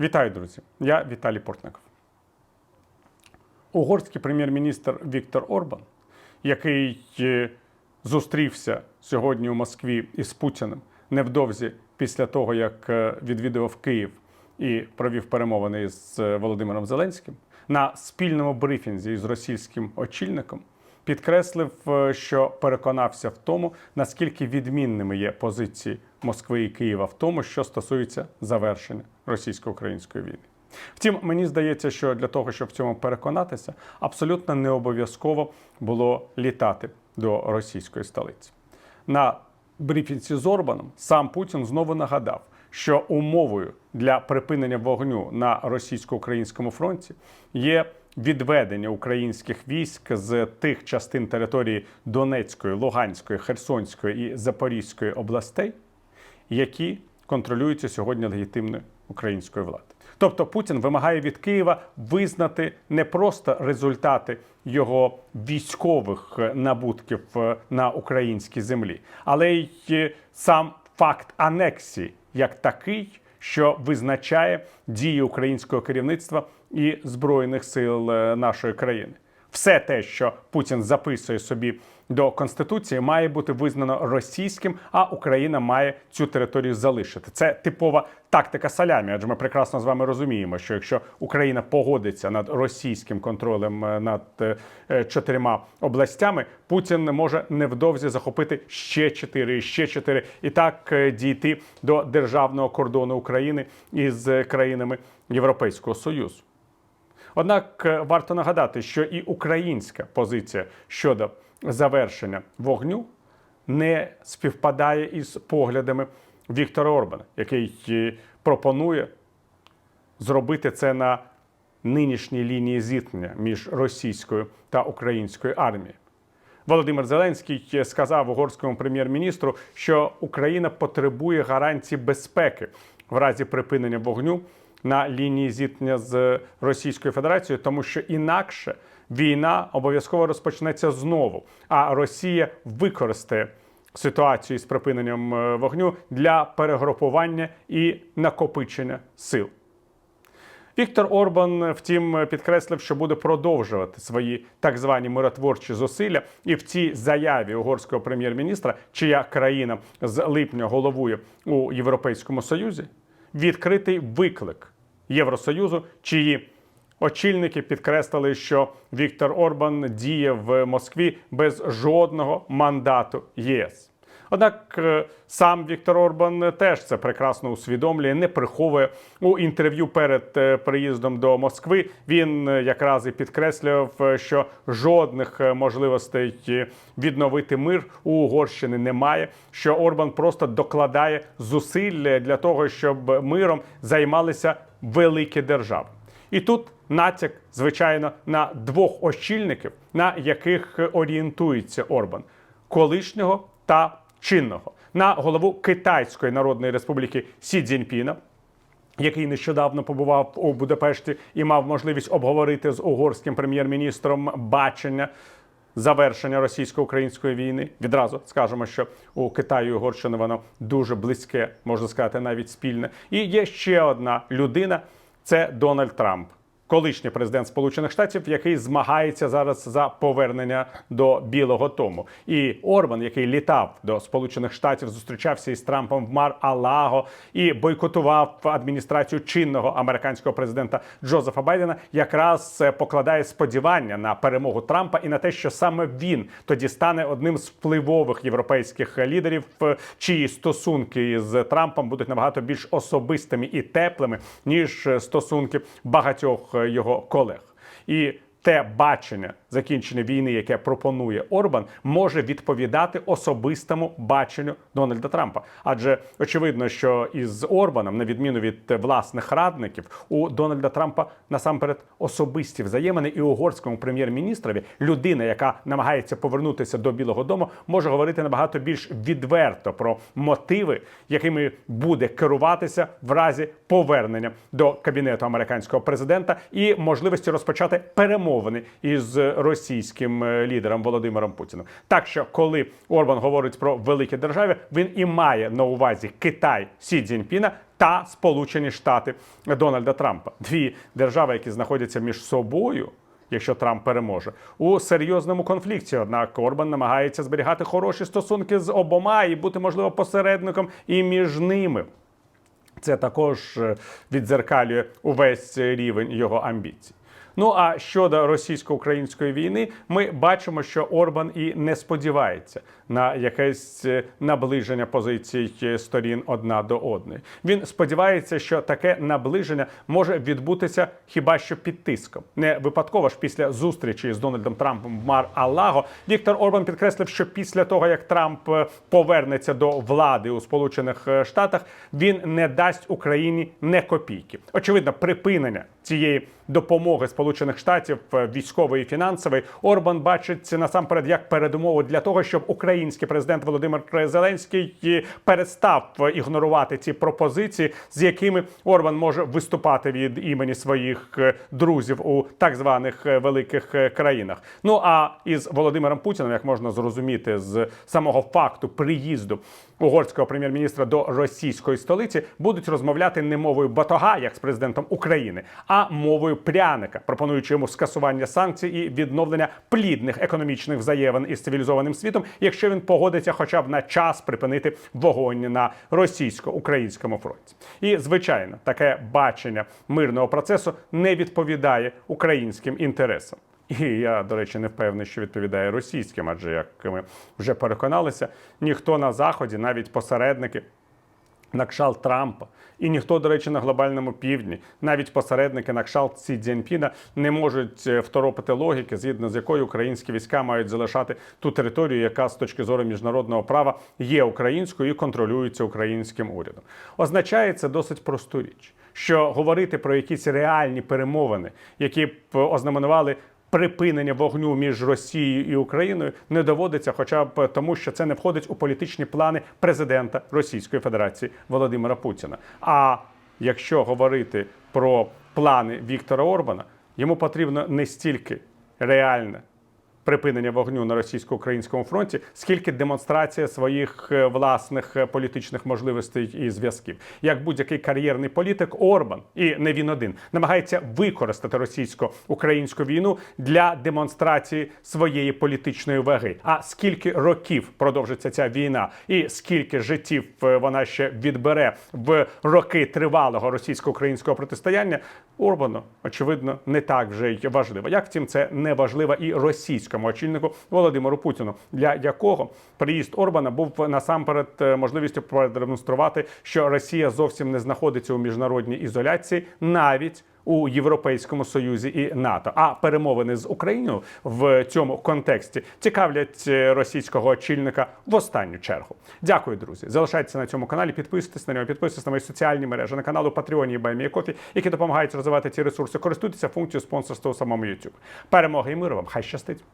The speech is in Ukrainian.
Вітаю, друзі! Я Віталій Портников. Угорський прем'єр-міністр Віктор Орбан, який е, зустрівся сьогодні у Москві із Путіним невдовзі після того, як е, відвідував Київ і провів перемовини з е, Володимиром Зеленським, на спільному брифінзі із російським очільником підкреслив, що переконався в тому, наскільки відмінними є позиції Москви і Києва в тому, що стосується завершення російсько-української війни. Втім, мені здається, що для того, щоб в цьому переконатися, абсолютно не обов'язково було літати до російської столиці. На брифінці з Орбаном сам Путін знову нагадав, що умовою для припинення вогню на російсько-українському фронті є відведення українських військ з тих частин території Донецької, Луганської, Херсонської і Запорізької областей, які контролюються сьогодні легітимною українською владою. Тобто Путін вимагає від Києва визнати не просто результати його військових набутків е, на українській землі, але й е, сам факт анексії як такий, що визначає дії українського керівництва і збройних сил е, нашої країни. Все те, що Путін записує собі до конституції, має бути визнано російським, а Україна має цю територію залишити. Це типова тактика салямі. Адже ми прекрасно з вами розуміємо, що якщо Україна погодиться над російським контролем е, над е, чотирма областями, Путін може невдовзі захопити ще чотири, ще чотири, і так е, дійти до державного кордону України із країнами Європейського союзу. Однак е, варто нагадати, що і українська позиція щодо завершення вогню не співпадає із поглядами Віктора Орбана, який е, пропонує зробити це на нинішній лінії зіткнення між російською та українською армією. Володимир Зеленський сказав угорському прем'єр-міністру, що Україна потребує гарантій безпеки в разі припинення вогню на лінії зіткнення з Російською Федерацією, тому що інакше війна обов'язково розпочнеться знову. А Росія використає ситуацію з припиненням е, вогню для перегрупування і накопичення сил. Віктор Орбан, втім, підкреслив, що буде продовжувати свої так звані миротворчі зусилля, і в цій заяві угорського прем'єр-міністра, чия країна з липня головує у Європейському Союзі, відкритий виклик Євросоюзу, чиї очільники підкреслили, що Віктор Орбан діє в Москві без жодного мандату ЄС. Однак е, сам Віктор Орбан теж це прекрасно усвідомлює, не приховує у інтерв'ю перед е, приїздом до Москви. Він е, якраз і підкреслював, що жодних можливостей відновити мир у Угорщини немає. Що Орбан просто докладає зусиль для того, щоб миром займалися великі держави. І тут натяк, звичайно, на двох очільників, на яких орієнтується Орбан колишнього та чинного на голову Китайської Народної Республіки Сі Цзіньпіна, який нещодавно побував у Будапешті і мав можливість обговорити з угорським прем'єр-міністром бачення завершення російсько-української війни. Відразу скажемо, що у Китаю і Угорщини воно дуже близьке, можна сказати, навіть спільне. І є ще одна людина це Дональд Трамп. Колишній президент Сполучених Штатів, який змагається зараз за повернення до Білого Тому, і Орбан, який літав до Сполучених Штатів, зустрічався із Трампом в Мар-Алаго і бойкотував адміністрацію чинного американського президента Джозефа Байдена, якраз покладає сподівання на перемогу Трампа і на те, що саме він тоді стане одним з впливових європейських лідерів, чиї стосунки з Трампом будуть набагато більш особистими і теплими ніж стосунки багатьох його колег. І те бачення закінчення війни, яке пропонує Орбан, може відповідати особистому баченню Дональда Трампа. Адже очевидно, що із Орбаном, на відміну від власних радників, у Дональда Трампа насамперед особисті взаємини, і угорському прем'єр-міністрові людина, яка намагається повернутися до Білого Дому, може говорити набагато більш відверто про мотиви, якими буде керуватися в разі повернення до кабінету американського президента і можливості розпочати перемовини із російським е, лідером Володимиром Путіним. Так що, коли Орбан говорить про великі держави, він і має на увазі Китай Сі Цзіньпіна та Сполучені Штати Дональда Трампа. Дві держави, які знаходяться між собою. Якщо Трамп переможе у серйозному конфлікті, однак Орбан намагається зберігати хороші стосунки з обома і бути можливо посередником і між ними. Це також е, віддзеркалює увесь рівень його амбіцій. Ну а щодо російсько-української війни, ми бачимо, що Орбан і не сподівається на якесь е, наближення позицій е, сторін одна до одної. Він сподівається, що таке наближення може відбутися хіба що під тиском. Не випадково ж після зустрічі з Дональдом Трампом в Мар-Алаго Віктор Орбан підкреслив, що після того як Трамп е, повернеться до влади у Сполучених Штатах, він не дасть Україні не копійки. Очевидно, припинення цієї допомоги Сполучених Штатів е, військової і фінансової Орбан бачить насамперед як передумову для того, щоб український президент Володимир Зеленський е, перестав е, ігнорувати ці пропозиції, з якими Орбан може виступати від імені своїх друзів у так званих великих країнах. Ну а із Володимиром Путіним, як можна зрозуміти з самого факту приїзду угорського прем'єр-міністра до російської столиці, будуть розмовляти не мовою батога, як з президентом України, а мовою пряника, пропонуючи йому скасування санкцій і відновлення плідних економічних взаємин із цивілізованим світом, якщо він погодиться, хоча б на час припинити вогонь на російсько-українському фронті. І звичайно, таке бачення мирного процесу не відповідає українським інтересам. І я, до речі, не впевнений, що відповідає російським, адже як ми вже переконалися, ніхто на заході, навіть посередники, на кшалт Трампа, і ніхто, до речі, на глобальному півдні, навіть посередники на кшалт Сі Цзіньпіна не можуть е, второпити логіки, згідно з якою українські війська мають залишати ту територію, яка з точки зору міжнародного права є українською і контролюється українським урядом. Означає це досить просту річ, що говорити про якісь реальні перемовини, які б ознаменували припинення вогню між Росією і Україною не доводиться, хоча б тому, що це не входить у політичні плани президента Російської Федерації Володимира Путіна. А якщо говорити про плани Віктора Орбана, йому потрібно не стільки реальне припинення вогню на російсько-українському фронті, скільки демонстрація своїх е, власних е, політичних можливостей і зв'язків. Як будь-який кар'єрний політик, Орбан, і не він один, намагається використати російсько-українську війну для демонстрації своєї політичної ваги. А скільки років продовжиться ця війна, і скільки життів е, вона ще відбере в роки тривалого російсько-українського протистояння, Орбану очевидно не так вже й важливо. Як втім, це не важливо і російському очільнику Володимиру Путіну, для якого приїзд Орбана був насамперед е, можливістю продемонструвати, що Росія зовсім не знаходиться у міжнародній ізоляції, навіть у Європейському Союзі і НАТО. А перемовини з Україною в цьому контексті цікавлять е, російського очільника в останню чергу. Дякую, друзі. Залишайтеся на цьому каналі, підписуйтесь на нього, підписуйтесь на мої соціальні мережі, на каналу Patreon і Баймія Кофі, які допомагають розвивати ці ресурси. Користуйтеся функцією спонсорства у самому YouTube. Перемоги і миру вам! Хай щастить!